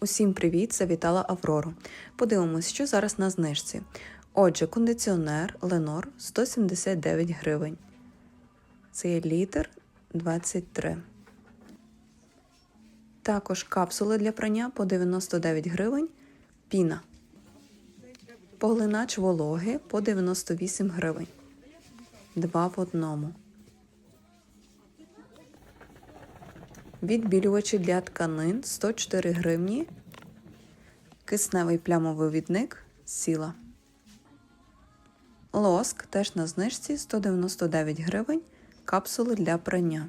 Усім привіт! Завітала Аврору. Подивимось, що зараз на знижці. Отже, кондиціонер Ленор 179 гривень. Це є літр 23. Також капсули для прання по 99 гривень. Піна. Поглинач вологи по 98 гривень. Два в одному. Відбілювачі для тканин 104 гривні. Кисневий плямовий відник сіла. Лоск теж на знижці 199 гривень. Капсули для прання.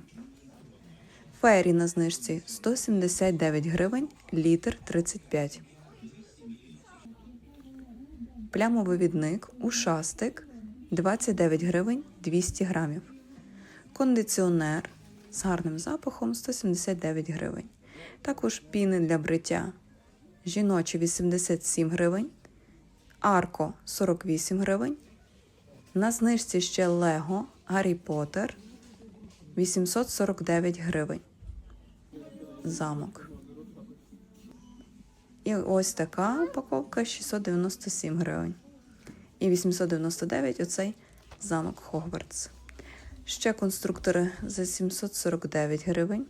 Фейрі на знижці 179 гривень, літр 35. Плямовий відник ушастик 29 гривень 200 грамів. Кондиціонер з гарним запахом 179 гривень. Також піни для бриття жіночі 87 гривень, Арко 48 гривень. На знижці ще Лего Гаррі Поттер 849 гривень. Замок. І ось така упаковка 697 гривень. І 899 оцей замок Хогвартс. Ще конструктори за 749 гривень.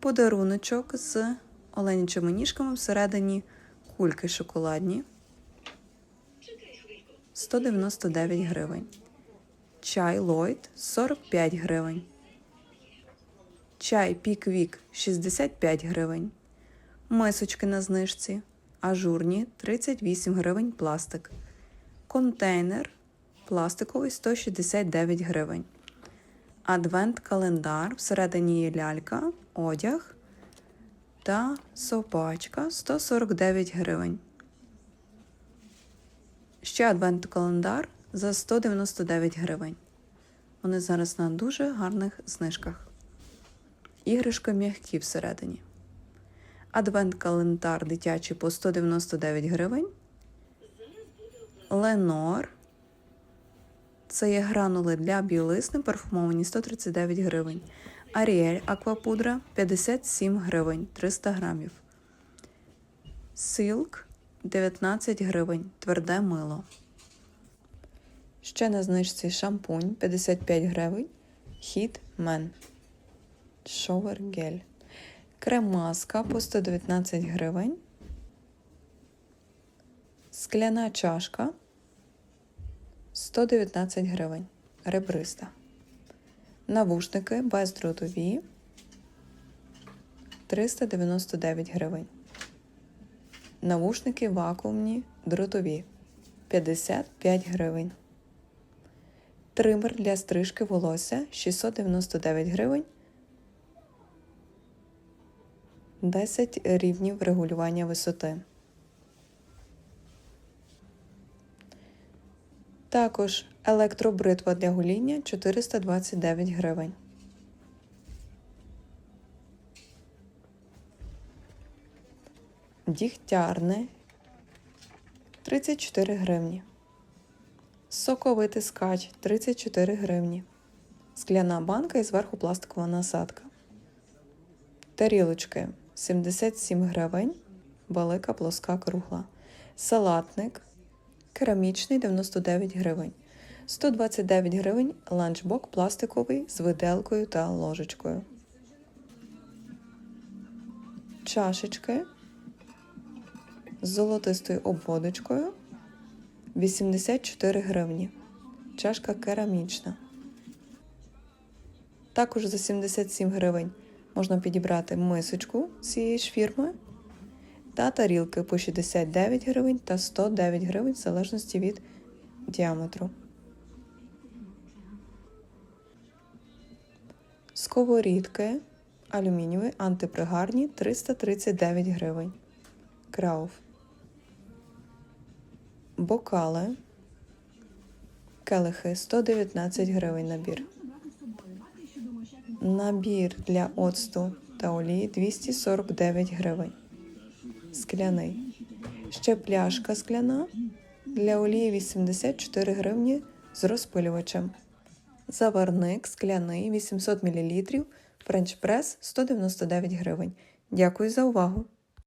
Подаруночок з оленячими ніжками всередині кульки шоколадні. 199 гривень. Чай Ллойд 45 гривень. Чай Піквік 65 гривень. Мисочки на знижці. Ажурні 38 гривень пластик. Контейнер пластиковий 169 гривень. Адвент-календар. Всередині є лялька, одяг та собачка 149 гривень. Ще адвент-календар за 199 гривень. Вони зараз на дуже гарних знижках. Іграшка м'які всередині. Адвент-календар дитячий по 199 гривень. Ленор. Це є гранули для білизни парфумовані 139 гривень. Аріель аквапудра 57 гривень 300 грамів. Силк 19 гривень. Тверде мило. Ще на знижці шампунь 55 гривень. Хіт Мен. Шовер гель. Крем-маска по 119 гривень. Скляна чашка 119 гривень. Ребриста. Навушники бездротові 399 гривень. Навушники вакуумні дротові 55 гривень. Тример для стрижки волосся 699 гривень. 10 рівнів регулювання висоти. Також електробритва для гоління 429 гривень. Дігтярне 34 гривні. Соковитий скач 34 гривні. Скляна банка і зверху пластикова насадка. Тарілочки 77 гривень. Велика плоска кругла. Салатник керамічний 99 гривень. 129 гривень ланчбок пластиковий з виделкою та ложечкою. Чашечки з золотистою обводочкою 84 гривні. Чашка керамічна. Також за 77 гривень можна підібрати мисочку цієї ж фірми та тарілки по 69 гривень та 109 гривень в залежності від діаметру. Сковорідки алюмінієві антипригарні 339 гривень. Крауф. Бокали. Келихи 119 гривень набір. Набір для оцту та олії 249 гривень. Скляний. Ще пляшка скляна для олії 84 гривні з розпилювачем. Заварник скляний 800 мл. Френч прес 199 гривень. Дякую за увагу!